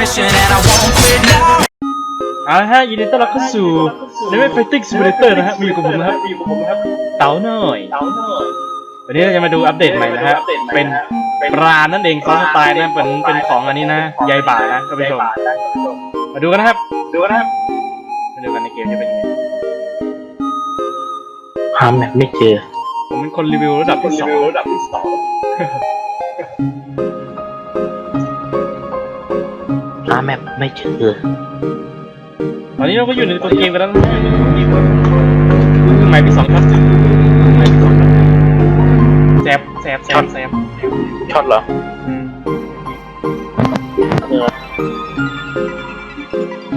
mission and I won't quit now. เอาละฮะยินดีต้อนรับเข้าสู่ Level Fighting Simulator นะฮะมาอยู่กับผมนะครับอยู่กับผมนะครับเต๋าหน่อย วันนี้เราจะมาดูอัปเดตใหม่นะฮะเป็นปลานั่นเองซอสสไตล์นะเป็นเป็นของอันนี้นะยายบ่านะท่านผู้ชมมาดูกันนะครับ ดูกันนะครับมาดูกันในเกมจะเป็นยังไงหาแมปไม่เจอ ผมเป็นคนรีวิวระดับที่สองาแมปไม่เจอตอนนี้เราก็อยู่ในตัวเกมกันแล้วนะอยู่ในตัวเกมแล้วคือหมายที่สองครับหมายที่สองครับแซบแซบแซบแซบช็อตเหรอ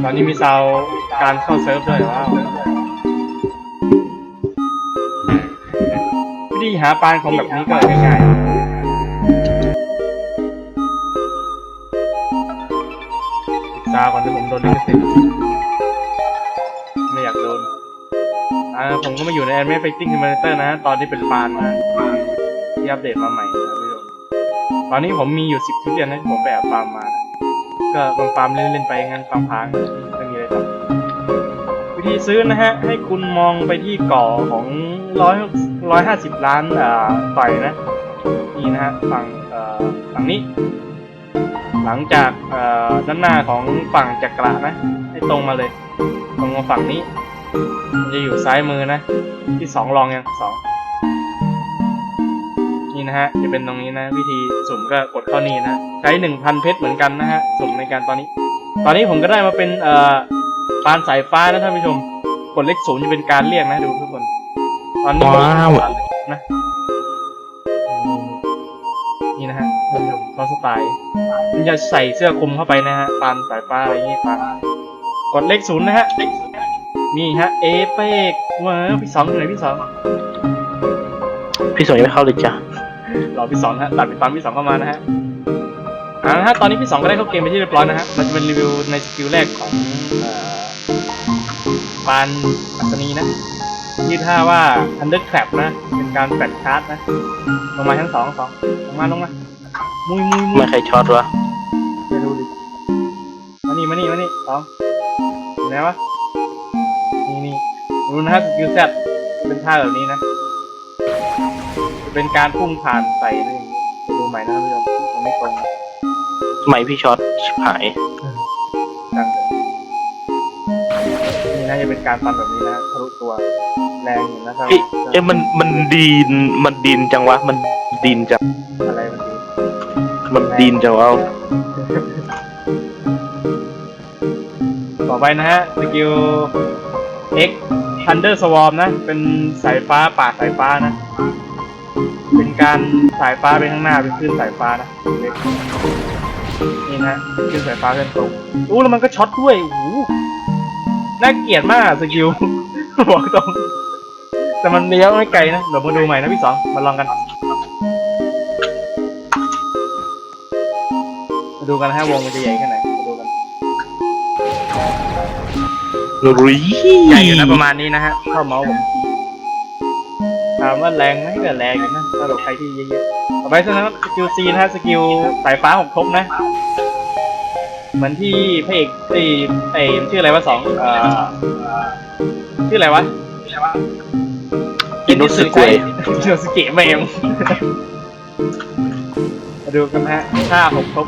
ตอนนี้มีซาวการเข้าเซิร์ฟด้วยว้าววิธีหาปลาของแบบนี้ก็ง่ายๆ ปิดซาก่อนที่ผมโดนลิขสิทธิ์ไม่อยากโดนอ่าผมก็มาอยู่ใน Anime Fighting Simulator นะ ตอนที่เป็นปานนะที่อัปเดตมาใหม่นะผู้ชมตอนนี้ผมมีอยู่10ทุเรียนนะที่ผมไปแอบฟาร์มมา ก็ลองฟาร์มเล่นๆไปงั้นฟาร์มพังไม่มีอะไรทำวิธีซื้อนะฮะ ให้คุณมองไปที่ก่อของร้อยร้อยห้าสิบล้านอ่าต่อยนะ นี่นะฮะฝั่งอ่อฝั่งนี้ หลังจากด้านหน้าของฝั่งจักระนะ ให้ตรงมาเลย ตรงมาฝั่งนี้ มันจะอยู่ซ้ายมือนะ ที่สองลองยังสองนี่นะฮะ จะเป็นตรงนี้นะ วิธีสุ่มก็กดเข้านี่นะ ใช้หนึ่งพันเพชรเหมือนกันนะฮะ สุ่มในการตอนนี้ ตอนนี้ผมก็ได้มาเป็นเอ่อปานสายฟ้านะท่านผู้ชม กดเลขศูนย์จะเป็นการเรียกนะดูทุกคน ตอนนี้ว้าวนะ นี่นะฮะท่านผู้ชมคอสไตล์มันจะใส่เสื้อคลุมเข้าไปนะฮะปานสายฟ้าอะไรอย่างงี้ปานกดเลขศูนย์นะฮะนี่ฮะ เอเปกว้าวพี่สองอยู่ไหนพี่สองพี่สวยไม่เข้าเลยจ้ะรอพี่สองฮะตัดไปตอนพี่สองเข้ามานะฮะอ่านะฮะตอนนี้พี่สองก็ได้เข้าเกมไปที่เรียบร้อยนะฮะมันจะเป็นรีวิวในสกิลแรกของเอ่อปานอัศนีนะที่ท่าว่า Thunder Clap นะเป็น การแฟลชชาร์จนะ ลงมาทั้งสองสองลงมาลงมา มุยมุยมุไม่ยใครช็อตวะไปดูดิ มานี่มานี่มานี่สองอยู่ไหนวะ นี่นี่ดูนะฮะสกิลแซดเป็นท่าแบบนี้นะ จะเป็นการพุ่งผ่านใส่อะไรอย่างงี้ไปดูใหม่นะท่านผู้ชมมันไม่ตรงทำไมพี่ช็อตชิบหายจังเลยนี่น่าจะเป็นการฟันแบบนี้นะทะลุตัว แรงอยู่นะครับพี่เอ้ยมันมันดีนมันดีนจังวะ มันดีนจังอะไรมันดีมันดีนจังวะต่อไปนะฮะสกิล X Thunder Swarm นะ เป็นสายฟ้าป่าสายฟ้านะ เป็นการสายฟ้าไปข้างหน้าเป็นคลื่นสายฟ้านะ X นี่นะคลื่นสายฟ้าเส้นตรงอู้แล้วมันก็ช็อตด้วยโอ้โหน่าเกลียดมากสกิลบอกตรง แต่มันเลี้ยวไม่ไกลนะเดี๋ยวมาดูใหม่นะพี่สองมาลองกันมาดูกันนะฮะวงมันจะใหญ่แค่ไหนมาดูกันรุยใหญ่อยู่นะประมาณนี้นะฮะเข้าเมาส์ผมทีถามว่าแรงไหมก็แรงอยู่นะถ้าเราใครที่เยอะๆต่อไปสนะครับสกิลซีนะฮะสกิลสายฟ้าหกทบนะเหมือนที่พระเอกไอ้ไอ้ชื่ออะไรวะสองเอ่อชื่ออะไรวะ อินุสึกุยเชื่อสเกะแมงมาดูกันนะฮะค่าหกทบ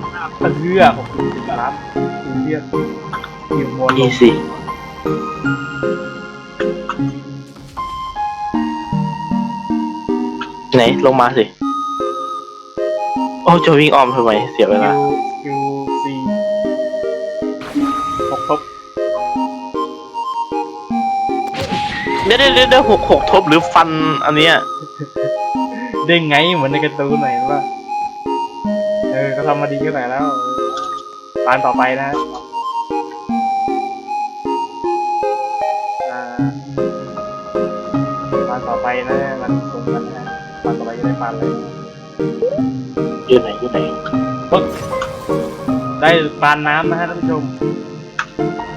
เพื่อหกสิบล้านดูเทียบอยู่มวลลอีงสิไหน ลงมาสิ โอ้จะวิ่งออมทำไม เสียเวลาคิว เดี๋ยวเดี๋ยวเดี๋ยวหกหกทบหรือฟันอันเนี้ยเด้งไงเหมือนในการ์ตูนหน่อยว่าเออก็ทำมาดีขึ้นหน่อยแล้วปานต่อไปนะฮะอ่าปานต่อไปนะมันตรงกันนะฮะปานต่อไปจะได้ปานเลยอยู่ไหนอยู่ไหนปึ๊บได้ปานน้ำนะฮะท่านผู้ชม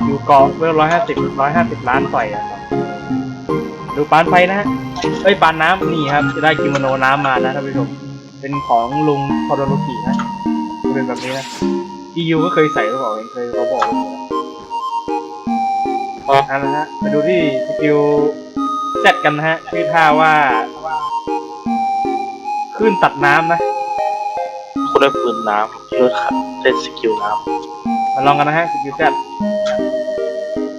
อยู่เกาะเวลร้อยห้าสิบร้อยห้าสิบล้านต่อยอะครับ ดูปานไฟนะฮะเอ้ยปานน้ำนี่ครับ จะได้กิโมโนน้ำมานะท่านผู้ชม เป็นของลุงพอดโรกินะจะเป็นแบบนี้นะ EU ก็เคยใส่หรือเปล่าเห็นเคยเขาบอกอยู่นะอ๋อเอันนะฮะมาดูที่สกิลเซตกันนะฮะชื่อท่าว่าคลื่นตัดน้ำนะคนได้ปืนน้ำที่รถขับเล่นสกิลน้มาลองกันนะฮะสกิลเซต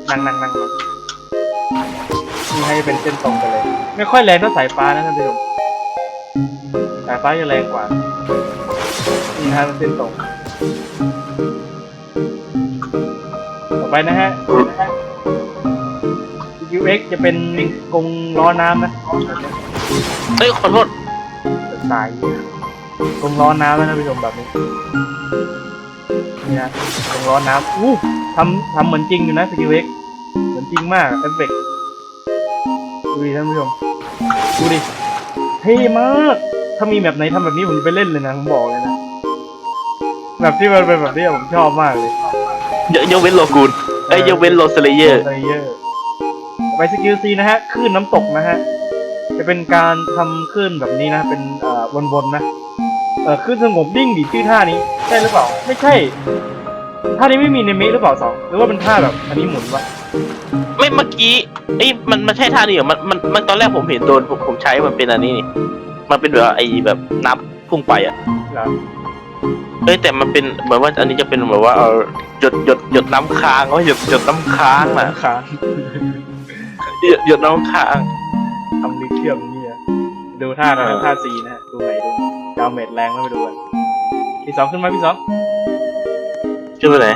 นั่งนั่งนั่ง นั่งนี่ให้เป็นเส้นตรงไปเลย ไม่ค่อยแรงเท่าสายฟ้านะท่านผู้ชมสายฟ้าจะแรงกว่านี่นะฮะเป็นเส้นตรง ต่อไปนะฮะ UX จะเป็นกรงล้อน้ำนะำเฮ้ยขอโทษตายกรงล้อน้ำนะท่านผู้ชมแบบนี้นี่นะกรงล้อน้ำอู้ทำทำเหมือนจริงอยู่นะ UX เหมือนจริงมากเอฟเฟกต์ ดูดิท่านผู้ชมดูดิเท่มาก ถ้ามีแบบไหนทำแบบนี้ผมจะไปเล่นเลยนะผมบอกเลยนะแบบที่มันเป็นแบบนี้ผมชอบมากเลยยกยกเว้นโลกูนเอ้ยยกเว้นโลสเลเยอร์เลเยอร์ไปสกิลซีนะฮะคลื่นน้ำตกนะฮะ จะเป็นการทำคลื่นแบบนี้นะ เป็นเอ่อวนๆนะ เออคลื่นสงบนิ่งดิชื่อท่านี้ ใช่หรือเปล่า ไม่ใช่ ท่านี้ไม่มีในเมะหรือเปล่าสองหรือว่าเป็นท่าแบบอันนี้หมุนวะไม่เมื่อกี้เอ้ยมันมันใช่ท่านี้เหรอมันมันมันตอนแรกผมเห็นโดนผมผมใช้มันเป็นอันนี้นี่มันเป็นแบบไอ้แบบน้ำพุ่งไปอะเหรอเอ้ยแต่มันเป็นเหมือนว่าอันนี้จะเป็นแบบว่าเอาหยดหยดหยดน้ำค้างว่าหยดหยดน้ำค้างนะค้างหยดหยดน้ำค้าง ทำลิเทียมนี่นะดูท่านะเออ ท่าซีนะฮะดูไหนดูดาวเมจแรงแล้วไปดูกันพี่สองขึ้นมาพี่สอง ชื่อว่าไหน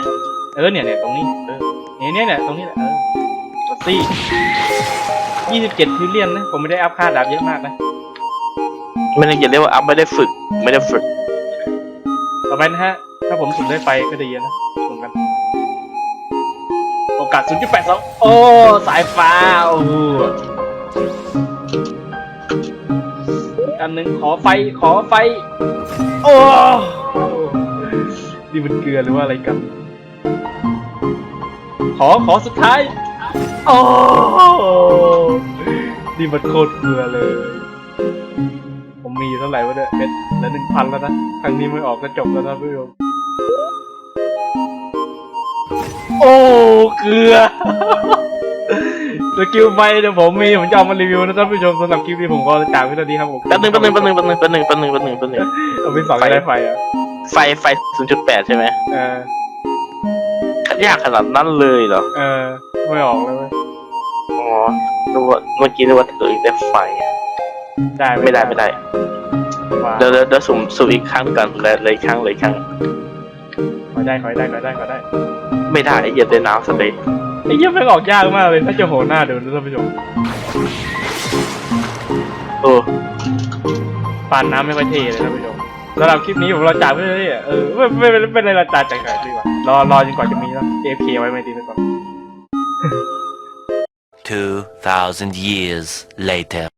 เออเนี่ยเนี่ยตรงนี้เออเนี่ยเนี่ยเนี่ยตรงนี้แหละเออลัตซี่ยี่สิบเจ็ดทิลเลียนนะผมไม่ได้อัพค่าดาบเยอะมากนะไม่ได้อย่าเรียกว่าอัพไม่ได้ฝึก ไม่ได้ฝึก ต่อไปนะฮะ ถ้าผมสุ่มได้ไฟก็ดีนะสุ่มกัน โอกาส 0.82 โอ้ สายฟ้า โอ้โหอีกอันหนึ่งขอไฟ ขอไฟ โอ้ นี่มันเกลือหรือว่าอะไรกัน ขอขอสุดท้าย โอ้นี่มันโคตรเกลือเลย ผมมีอยู่เท่าไหร่วะเนี่ยเม็ดละหนึ่งพันแล้วนะ ครั้งนี้ไม่ออกก็จบแล้วนะพี่ผู้ชมโอ้ เกลือสกิลไฟเดี๋ยวผมมีผมจะเอามารีวิวนะท่านผู้ชมสำหรับคลิปนี้ผมก็จากวินาทีครับผมแป๊บนึงแป๊บนึงแป๊บนึงแป๊บนึงแป๊บนึงแป๊บนึงแป๊บนึงแป๊บนึงเอาไปสองอะไรไฟอะ ไฟไฟศูนย์จุดแปดใช่ไหมเออยากขนาดนั้นเลยเหรอ เออ ไม่ออกเลยเว้ยอ๋อนึกว่าเมื่อกี้นึกว่าเธอได้ไฟได้ไม่ได้ไม่ได้ ว่าเดี๋ยวเดี๋ยวเดี๋ยวสุ่มสุ่มอีกครั้งก่อนเลยเลยอีกครั้งเลยอีกครั้ง ขอได้ขอได้ขอได้ขอได้ ไม่ได้เหยียบในน้ำสเลยไอ้เยี่ยมไม่งออกยากมากเลยถ้าจะโหหน้าดูนะท่านผู้ชมโอ้ปานน้ำไม่ค่อยเท่เลยท่านผู้ชม สำหรับคลิปนี้ผมรอจ่ายไม่ได้อะเออไม่ไม่ไม่เป็นไรรอจ่ายจ่ายจ่ายดีกว่ารอรอจนกว่าจะมีแล้ว AFK ไว้ไม่ดีไปก่อน2,000 years later.